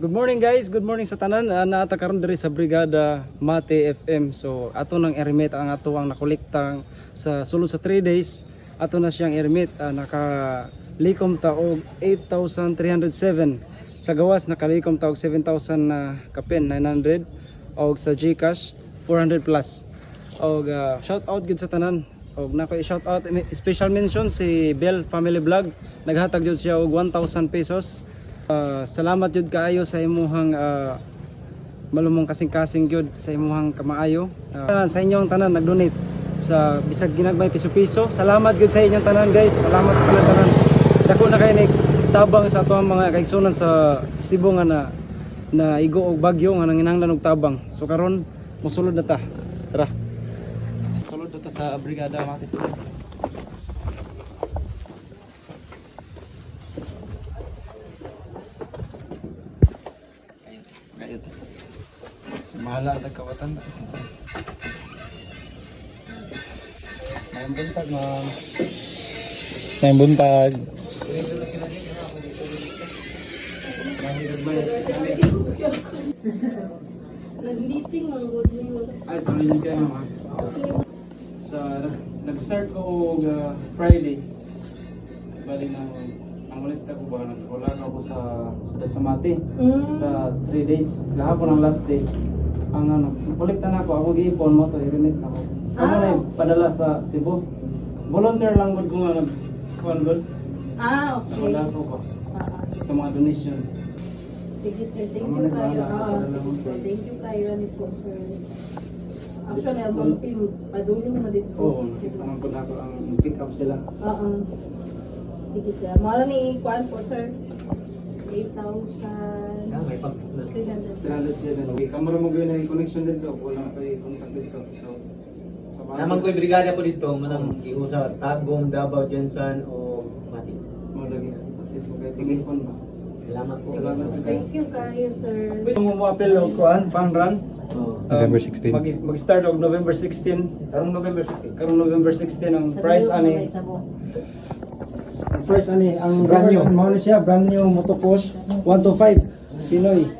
Good morning guys, good morning sa tanan. Uh, naata karon diri sa Brigada Mate FM. So ato nang erimit ang ato ang nakolektang sa sulod sa 3 days. Ato na siyang erimit uh, naka likom ta og 8,307. Sa gawas nakalikom ta og 7,000 na kapin 900 og sa GCash 400 plus. Og uh, shout out gid sa tanan. Og nako i-shout out special mention si Bell Family Vlog. Naghatag jud siya og 1,000 pesos Ah, salamat jud kaayo sa imuhang ah, malumong kasing-kasing gyud sa imuhang kamaayo. Ah, sa inyong tanan nag-donate sa bisag ginagmay piso-piso. Salamat gyud sa inyong tanan guys. Salamat sa tanan tanan. Dako na kay tabang sa ato mga kaigsunan sa Cebu nga na na igo og bagyo nga nanginahanglan og tabang. So karon mosulod na ta. Tara. Sulod na ta sa brigada Matis. Kayot. Mahala ang kawatan. Mayang buntag ma'am. Tayong buntag. Nag-meeting ang good news. Ay, sorry yun kayo ma'am. Sa, nag-start ko uh, Friday. Bali na ang ulit ako ba, wala na ako sa sa, sa Mati. Mm. Sa 3 days, gahapon ang last day. Ang ano, kolekta na ako, ako giipon mo to, i-remit na ako. Ako Ah. na yung padala sa Cebu. Volunteer lang gud ko nga nag kuan gud. Ah, okay. Wala ko ko Ah, sa mga donation. sige sir, thank Ano you kayo. Ah, sige sir, thank you kayo ni po sir. Actually, ang mga team, padulong na dito. Oo, Sige. naman ko na ako ang pick up sila. Ah, ah. Sige sir. Mahal ni Kwan po sir. 8,000. may pag... 300. 307. Okay, kamera mo gawin na connection dito. Wala kayo contact dito. So, Naman ko'y brigada po dito, manang iusa Tagum, Davao, Jensen o Mati. Mo lagi. At least mo kayo tingin ba? Salamat po. Salamat po. Thank you kayo sir. Pwede mo mo-appeal o kuan, fan run. Um, November 16. Mag, mag-start og November 16. Karong November 16. Karong November 16 ang price ani. Ang price ani ang brand new. Mao na siya brand new Motopush 125 Pinoy.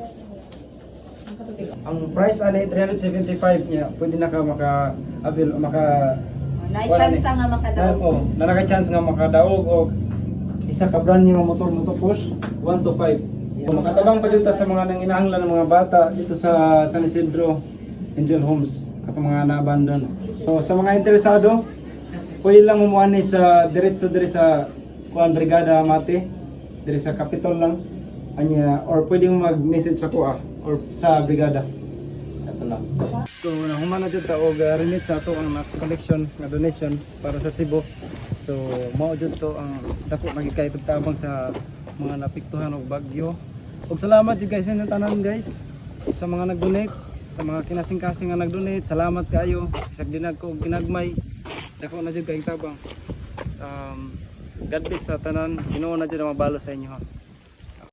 Ang price ani 375 niya. Pwede na ka maka avail maka Na-chance nga makadaw. Oh, na naka chance nga makadaog og isa ka brand new motor Motopush 125. Kung makatabang pa dito sa mga nanginahanglan ng mga bata dito sa San Isidro Angel Homes katong mga na-abandon. So sa mga interesado, pwede lang umuan ni sa diretso diri sa Kuan Brigada Mate, diri sa Capitol lang anya or pwede mo mag-message sa kuha or sa brigada. Ito lang. So nahuman na jud ta og uh, remit sa ato ang na- collection nga donation para sa Cebu. So mao jud to ang dako magikay tabang sa mga napiktuhan og bagyo. Og salamat jud guys sa tanan guys sa mga nag-donate, sa mga kinasing-kasing nga nag-donate. Salamat kayo. Isag dinag ko og ginagmay. Dako na jud kay tabang. Um, God bless sa tanan. Ginoo na jud ang mabalo sa inyo.